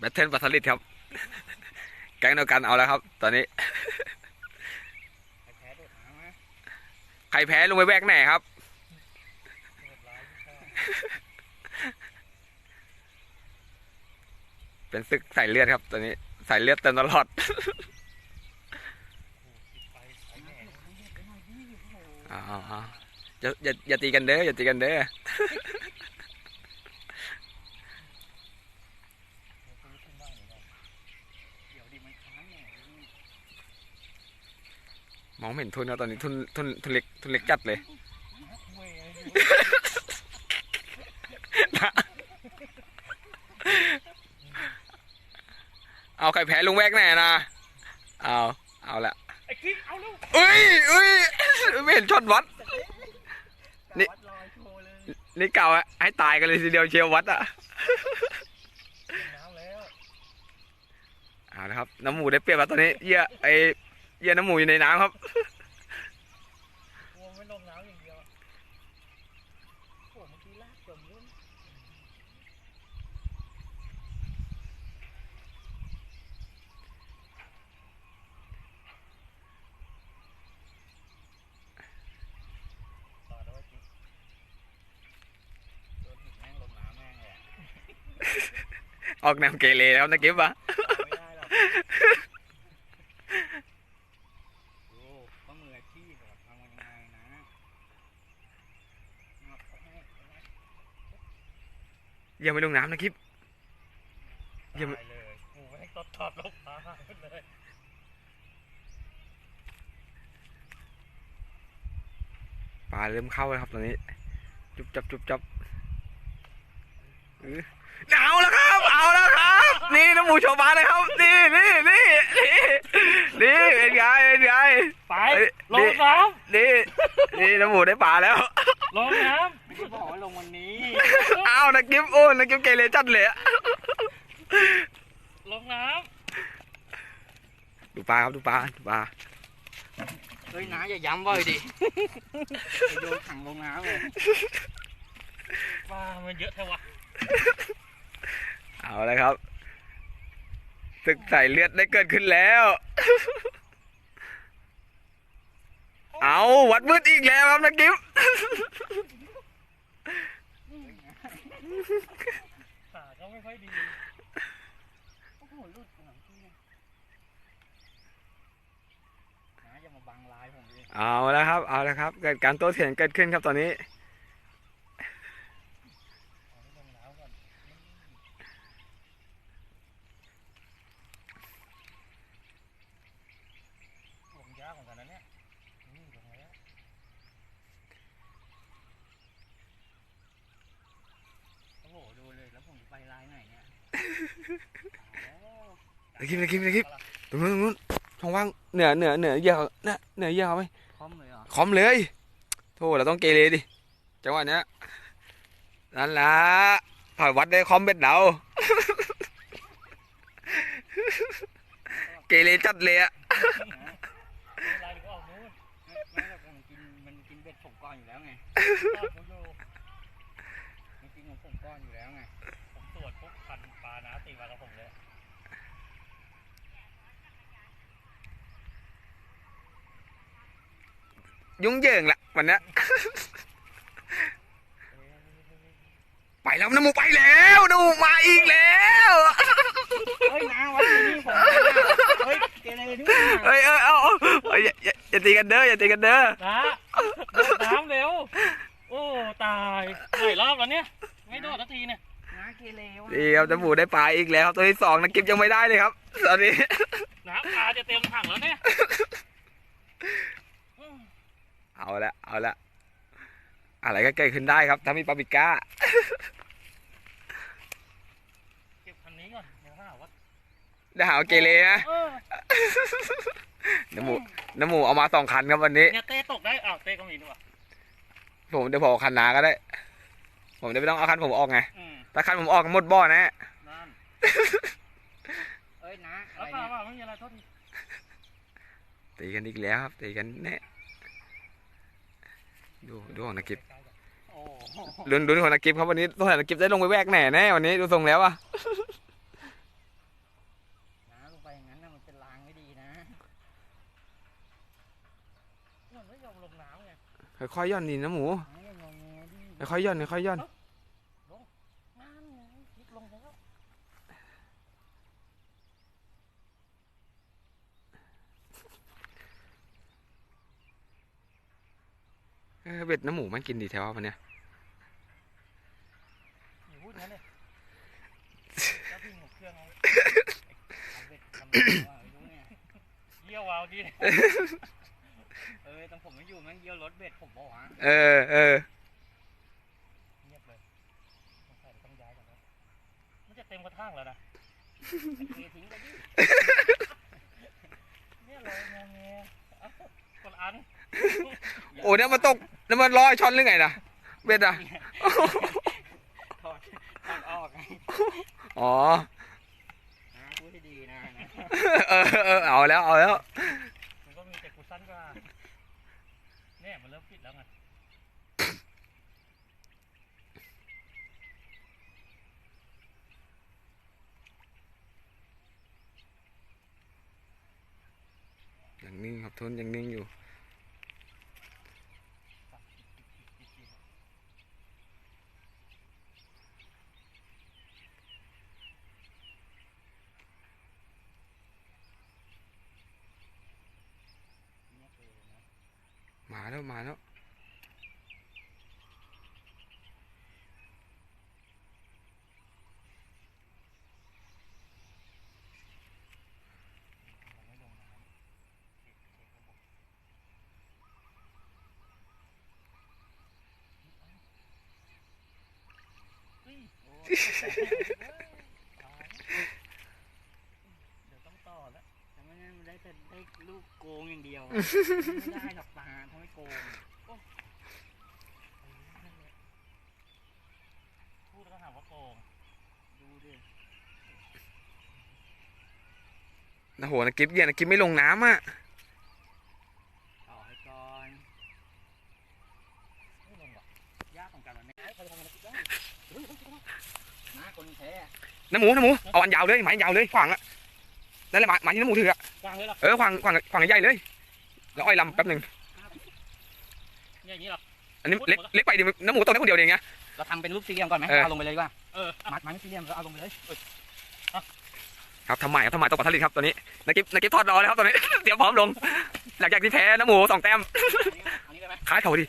แบทเทิลปัสลิดครับ แก๊งเดียวกันเอาแล้วครับ ตอนนี้ ใครแพ้ลงไปแวกไหนครับ เป็นศึกสายเลือดครับ ตอนนี้สายเลือดเต็มตลอดอยดิโอ้โหอ่าอย่าอย่าอย่าตีกันเด้ออย่าตีกันเด้อ เดี๋ยวขึ้นบ้างเดี๋ยวก่อนเดี๋ยวดิมันค้างแหน่ดิ มองไม่เห็นทุนครับตอนนี้ทุนทุนทุนเล็กทุนเล็กจัดเลยเอาใครแพ้ลุงแวกไหนนะเอาเอาละไอ้กิ๊กเอ้ยเอ้ยไม่เห็นช็อตวัดนี่วัดนี่เก่าอะให้ตายกันเลยทีเดียวเชียววัดอะลงน้ำแล้วเอาละครับน้ำหมูได้เปรียบแล้วตอนนี้เยื่อไอ เหยื่อน้ำหมูอยู่ในน้ำครับกลัวไม่ลงน้ำอย่างเดียวโอ้เมื่อกี้ลากจมด้วยต่อแล้วไอ้กิ๊กโดนหินแม่งลงน้ำแม่งเลยอะ ออกแนวเกเรแล้วนะกิฟต์อะ ไม่ได้หรอกโอ้ก็มืออาชีพแบบทำยังไงนะงับเขาให้เอาไว้ ยังไม่ลงน้ำนะกิฟต์อย่ามาตายเลยโอ้แม่งตอดตอดลงตายเลยปลาเริ่มเข้าแล้วครับตอนนี้ จุบจับจุบจับอื้อเอาแล้วครับ เอาแล้วครับ นี่น้ำหมูโชว์บานเลยครับ นี่นี่นี่นี่นี่เป็นไงเป็นไงไปเอ้ยลงน้นี่นี่น้ำหมูได้ปลาแล้วำลงน้ำไม่ได้บอกว่าลงวันนี้ เอานะกิฟต์โอ้นะกิฟต์เกเรจัดเลยอะลงน้ดูปลาครับดูปลาดูปลาำเฮ้ยน้าอย่าย้ำบ่อยดิไปโดนถังลงน้ำเลยว้ามันเยอะแท้วะเอาเลยครับศึกใส่เลือดได้เกิดขึ้นแล้ว เอาวัดมืดอีกแล้วครับนะกิฟต์ ขาก็ไม่ค่อยดี โอ้โหหลุดหลังพี่เนี่ยน้าอย่ามาบังลายผมดิเอาแล้วครับ เอาแล้วครับ เกิดการโต้เถียงเกิดขึ้นครับตอนนี้ เอาให้ลงน้ำก่อนลงยากเหมือนกันนะเนี่ยนี่ลงแล้วโอ้โหดูเลยแล้วผมจะไปลายไหนเนี่ย เอาแล้วนะกิฟต์นะกิฟต์นะกิฟต์ตรงนู้นตรงนู้นช่องว่างเหนือเหนือเหนือเหยอะเนี่ยเหนือเหยอะไหมคอมเลยเหรอคอมเลยโธ่เราต้องเกเรดิจังหวะเนี้ยนั่นละผ่านวัดได้คอมเบ็ดเราเกเรจัดเลยอะลายก็ออกนู้นไม่แบบมันกินมันกินเบ็ดผมก้อนอยู่แล้วไงานะตีมากับผมเลยยุ่งเหยิงละวันเนี้ย ไปแล้วน้ำหมูไปแล้วน้ำหมูมาอีกแล้ว เฮ้ยนาวันนี้ผมเฮ้ยเกเรด้วยเฮ้ยเอ้ยเอาเอาเฮ้ยอย่าอย่าอย่าตีกันเด้ออย่าตีกันเด้อ นะโดดน้ำเร็ว โอ้ ตายหลายรอบแล้วเนี่ย ไม่โดดสักทีเนี่ยนา เกเรวะนี่ครับน้ำหมูได้ปลาอีกแล้วครับตัวที่สองนะกิฟยังไม่ได้เลยครับ ตอนนี้ น้ำปลาจะเต็มถังแล้วเนี่ยเอาละเอาละอะไรก็เกิดขึ้นได้ครับ ถ้ามีปาปริก้า เก็บคันนี้ก่อนเดี๋ยวหาว่าได้หาว่าเกเรนะเออน้ำหมูน้ำหมูเอามาสองคันครับวันนี้ เนี่ยเต้ตกได้อ้าวเต้ก็มีด้วยผมเดี๋ยวผมเอาคันนาก็ได้ ผมเดี๋ยวไม่ต้องเอาคันผมออกไง อืม ตาคันผมออกหมดบ่อนะนั่นเอ้ยนะอะไรเนี่ยว่าไม่มีอะไรโทษตีกันอีกแล้วครับตีกันแน่ดูดูของนักกิฟโอ้โหดูของนักกิฟครับวันนี้ตัวนักกิฟได้ลงไปแวกแหน่แน่วันนี้ดูทรงแล้วอะนะลงไปอย่างนั้นนะมันเป็นลางไม่ดีนะมันไม่ยอมลงน้ำไงค่อยๆย่อนดินะหมูค่อยๆย่อนค่อยๆย่อน เออเบ็ดน้ำหมูมันกินดีแถววันเนี้ยอย่าพูดงั้นเลยแล้วพี่หมกเครื่องเอาเอาเบ็ดทำอะไรวะไม่รู้เนี่ยเยี่ยวเอาดิเออตอนผมไม่อยู่แมันเยี่ยวรถเบ็ดผมบอกว่าเออเออเงียบเลยสงสัยต้องย้ายก่อนนะมันจะเต็มกระทั่งแล้วนะเททิ้งไปดิเนี่ยเลยงงแงเอ้าคนอัน โอ้เนี่ยมันตกแล้วมันลอยช้อนหรือไงนะเบ็ดอะถอดถอดออกไงอ๋อนะพูดให้ดีนะนะเออเออเอาแล้วเอาแล้วมันก็มีแต่กูสั้นกว่าเนี่ยมันเริ่มปิดแล้วไงยังนิ่งครับทุนยังนิ่งอยู่ เงียบเลยนะ มาแล้วมาแล้วมันไม่ลงน้ำเช็คเช็คระบบเฮ้ยโอ้ยตายเดี๋ยวต้องต่อแล้วแต่ไม่งั้นมันได้แต่ได้ลูกโกงอย่างเดียว ไม่ได้หรอกปลาทำให้โก งโอ้นั่นแหละพูดแล้วก็ถามว่าโกง ดูดินะโหนะกิฟเย็นนะกิฟไม่ลงน้ำอะต่อให้ก่อนไม่ลงหรอกยากของกันวันนี้ใครจะทำอะไรก็ได้เฮ้ยเฮ้ยเฮ้ยนะคนแท้น้ำหมูน้ำหมูเอาอันยาวเลยไม้ยาวเลยขวางอะนั่นแหละไม้ไม้ที่น้ำหมูถืออะวางเลยหรอเออขวางขวางขวางใหญ่เลยแล้วอ้อยลำแป๊บหนึ่ง เนี่ยอย่างนี้หรอ อันนี้เล็กเล็กไปดิน้ำหมูตกได้คนเดียวเองไง เราทำเป็นรูปสี่เหลี่ยมก่อนไหมเออ เอาลงไปเลยดีกว่าเออมัดไม้ไม่สี่เหลี่ยมเราเอาลงไปเลยครับทำใหม่ครับทำใหม่ตกปลาทะเลครับตัวนี้นักกิฟนักกิฟทอดรอแล้วครับตัวนี้ เตรียมพร้อมลง หลังจากที่แพ้น้ำหมูสองแต้มอันนี้ได้ไหมขายเขาดิ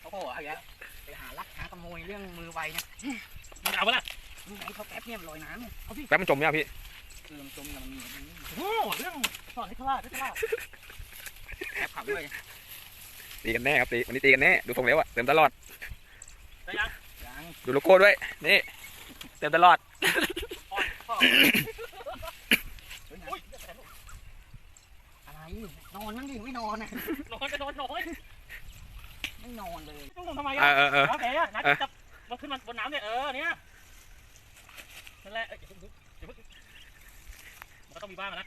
เขาโผล่เอาอีกแล้วไปหาลักหาขโมยเรื่องมือไวเนี่ยมันเอาปะล่ะมึงไหนเขาแป๊บเนี่ยมันลอยน้ำเนี่ยเอาสิแป๊บมันจมเนี่ยพี่คือมันจมกับมันมีมันมีโอ้เรื่องสอนให้ฉลาดให้ฉลาดแอบขับด้วย ตีกันแน่ครับตีวันนี้ตีกันแน่ดูทรงแล้วอะเต็มตลอดได้ยังยังดูโลโก้ด้วยนี่เต็มตลอดพ่อพ่ออุ้ยอะไรนอนนั่งดิไม่นอนอะนอนก็นอนน้อยไม่นอนเลยต้องลงทำไมเออะอเออเออโอเคอะนัดเออจับมันขึ้นมาบนน้ำเนี่ยเออเนี่ยนั่นแหละเอ้ยอย่าเพิ่งอย่าเพิ่งมันก็ต้องมีบ้างอะนะ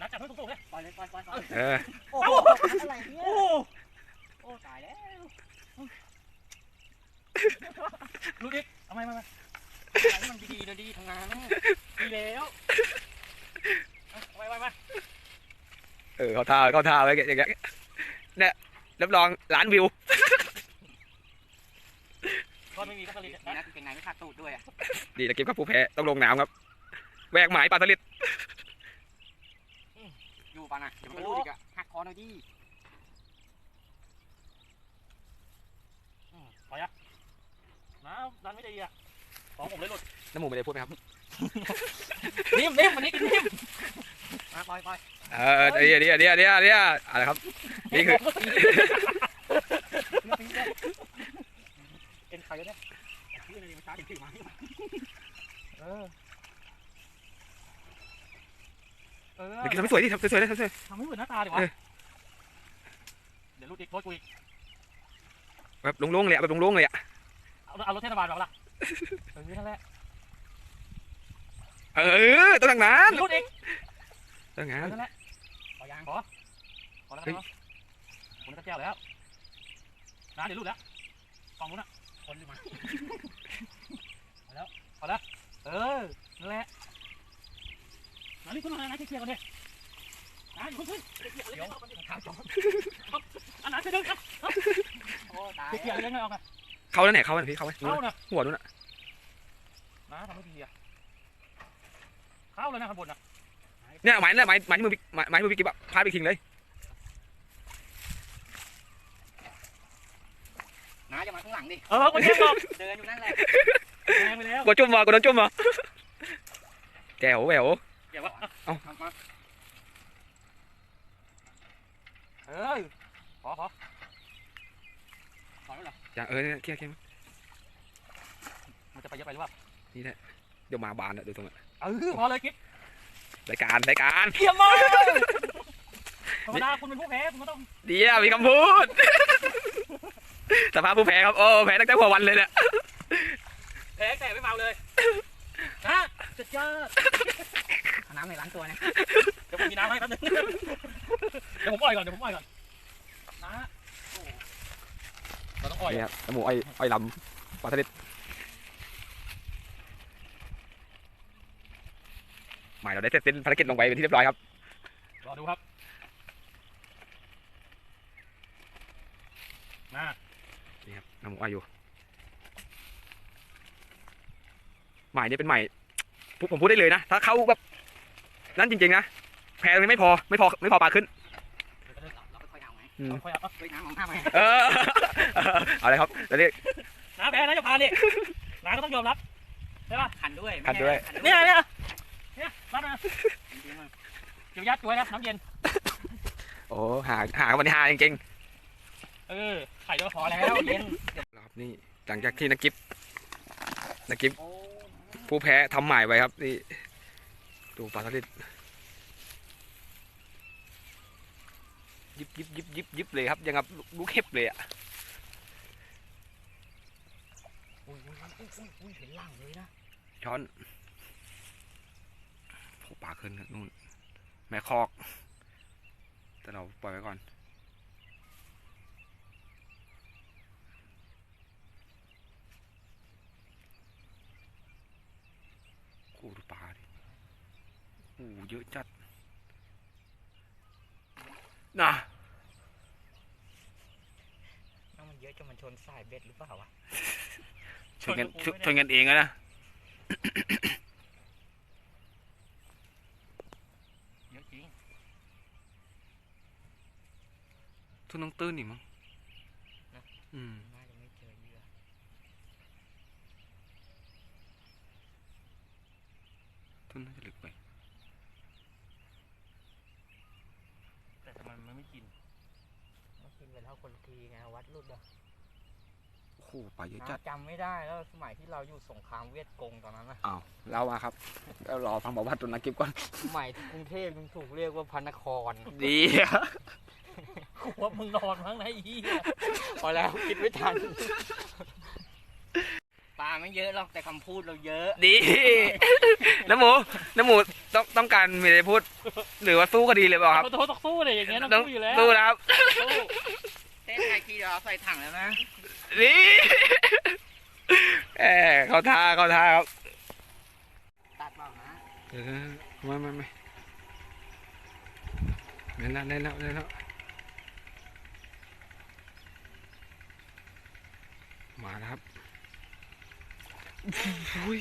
นัดจับให้สูงๆเลยปล่อยเลยปล่อยปล่อยปล่อยเออโอ้โหอะไรเนี่ย โอ้โอ้ตายแล้วรู้ดิทำไมมาอะไรมันดีๆนะดีทำงานนะดีแล้วเอาไปไปไปเออเขาท่าเขาท่าไว้อย่างเงี้ยเนี่ยรับรองล้านวิวก็ไม่มีก็ผลิตนะเป็นไงไม่ขาดตูดด้วยอะดีนะกิฟครับผู้แพ้ต้องลงน้ำครับแหวกหมายปลาสลิดอยู่ป่ะนะเดี๋ยวมันก็รูดอีกอะหักคอหน่อยดิพ อยังน้ำน้ำไม่ดีอะของผมเลยหลุดน้ำหมูไม่ได้พูดไหมครับ นิ่มนิ่มวันนี้กินนิ่มมาปล่อยปล่อยเออเดี๋ยวเดี๋ยวเดี๋ยวเดี๋ยวเดี๋ยวอะไรครับ นี่คือเป็นใครเนี่ยชื่ออะไรมาช้าถึงถือมาเออเออเดี๋ยวกินทำให้สวยดิทำสวยๆเลยทำสวยทำให้เหมือนหน้าตาดิวะเออเดี๋ยวรูดอีกโทษกูอีกๆ แบบโล่งๆเลยอะแบบโล่งๆเลยอะเอาเอารถเทศบาลมาละเออนั่นแหละเออต้องทางนั้นรูดอีกต้องทางเอนั้อนนั่นแหละพอยังพอพอแล้วครับผมก็แก้วแล้วนะเดี๋ยวรูดแล้วฝั่งนู้นอะคนอยู่มาพอแล้วพอแล้วเออนั่นแหละมารีบขึ้นมานะเคลียร์กันดินะอย่าเพิ่งขึ้นเดี๋ยวครับอันนั้นจะเดินครับ โอ้ตายเกี่ยวเรื่องไงออกอะเข้าแล้วไหนเข้าแล้วพี่เข้าไหมเข้านะหัวนู้นน่ะนะทำไม่ดีอะเข้าแล้วนะข้างบนนะเนี่ยไม้เนี่ยไม้ไม้ที่มือพี่ไม้ไม้ที่มือพี่กิ๊บอะพาดไปทิ้งเลยน้าจะมาข้างหลังดิเออคนเดียวบอกเดินอยู่นั่นแหละแทงไปแล้วกดจุ่มมากดโดนจุ่มมาแจ๋วแหววเดี๋ยววะเอามาเอ้ยขอขอขอแล้ว เหรออย่างเออเนี่ยเคลียร์เคลียร์มันจะไปเยอะไปหรือเปล่าเดี๋ยวมาบานอะดูตรงนั้นเออพอเลยกิ๊บรายการรายการเยี่ยมมากธรรมดาคุณเป็นผู้แพ้คุณก็ต้องเดียวมีคำพูดสภาพผู้แพ้ครับโอ้แพ้ตั้งแต่หัววันเลยเนี่ยแพ้แต่ไม่เมาเลยนะจะเจอเอาน้ำในล้างตัวนะเดี๋ยวผมมีน้ำให้ครับนึงเดี๋ยวผมอ่อยก่อนเดี๋ยวผมอ่อยก่อนนะโอ้โห เราต้องอ่อยนี่ครับน้ำหมูอ้อยอ้อยลำปลาสลิดหมายเราได้เสร็จสิ้นภารกิจลงไปเป็นที่เรียบร้อยครับ รอดูครับนะนี่ครับน้ำหมูอ้อยอยู่ หมายนี้เป็นหมายผมผมพูดได้เลยนะ ถ้าเขาแบบ นั่นจริงๆนะ แพ้ตรงนี้ไม่พอ ไม่พอ ไม่พอปลาขึ้นเรา ค่อยเอาไงอืมค่อยๆเอาเฮ้ยน้ำของข้ามาเออเอาเลยครับแล้วนี่น้าแพ้นะจะพานดิน้าก็ต้องยอมรับขันด้วยขันด้วยขันเนี่ยเนี่ยเนี่ยรับนะจริงๆมันเดี๋ยวยัดตัวไว้นะน้ำเย็น โอ้หาหาวันนี้หาจริงเออไข่เดียวพอแล้วเย็นครับนี่หลังจากที่นักกิฟนักกิฟผู้แพ้ทำหมายไว้ครับนี่ดูปลาสลิด ยิบยิบยิบยิบยิบเลยครับยังกับลูกเห็บเลยอะอุ้ยอุ้ยอุ้ยอุ้ยอุ้ยเห็นหลังเลยนะช้อนโผปลาขึ้นนู่นแม่คอก แต่เราปล่อยไว้ก่อนโอ้ดูปลาดิโอ้เยอะจัด น่ะน้ำมันเยอะจนมันชนสายเบ็ดหรือเปล่าวะช่วยกันช่วยช่วยกันเองอะนะเยอะจริงทุนต้องตื้นอีกมั้งอืมน่าจะไม่เจอเหยื่อทุนน่าจะลึกไป แต่ทำไมมันไม่กิน ต้องกินไปแล้วคนละทีไงวัดรุ่นอะโอ้โหปลาเยอะจัดน้าจำไม่ได้แล้วสมัยที่เราอยู่สงครามเวียดกงตอนนั้นนะอ้าวเล่ามาครับแล้วรอฟังบอกว่าตัวนักกิฟก่อนสมัยที่กรุงเทพมันถูกเรียกว่าพระนครดีกูว่ามึงนอนมั้งนะไอ้เหี้ยพอแล้วคิดไม่ทันปลาไม่เยอะหรอกแต่คำพูดเราเยอะ ดีน้ำหมูน้ำหมูต้องต้องการมีอะไรพูด หรือว่าสู้คดีเลยเปล่าครับเราต้องสู้เลยอย่างเงี้ยต้องต้องสู้อยู่แล้วสู้นะครับ สู้เต้นไทยทีเราใส่ถังแล้วนะ นี่แหมเขาท่าเขาท่าครับ ตัดเปล่านะเออไม่ไม่ไม่เล่นแล้วเล่นแล้วเล่นแล้วมาแล้วครับอุ้ย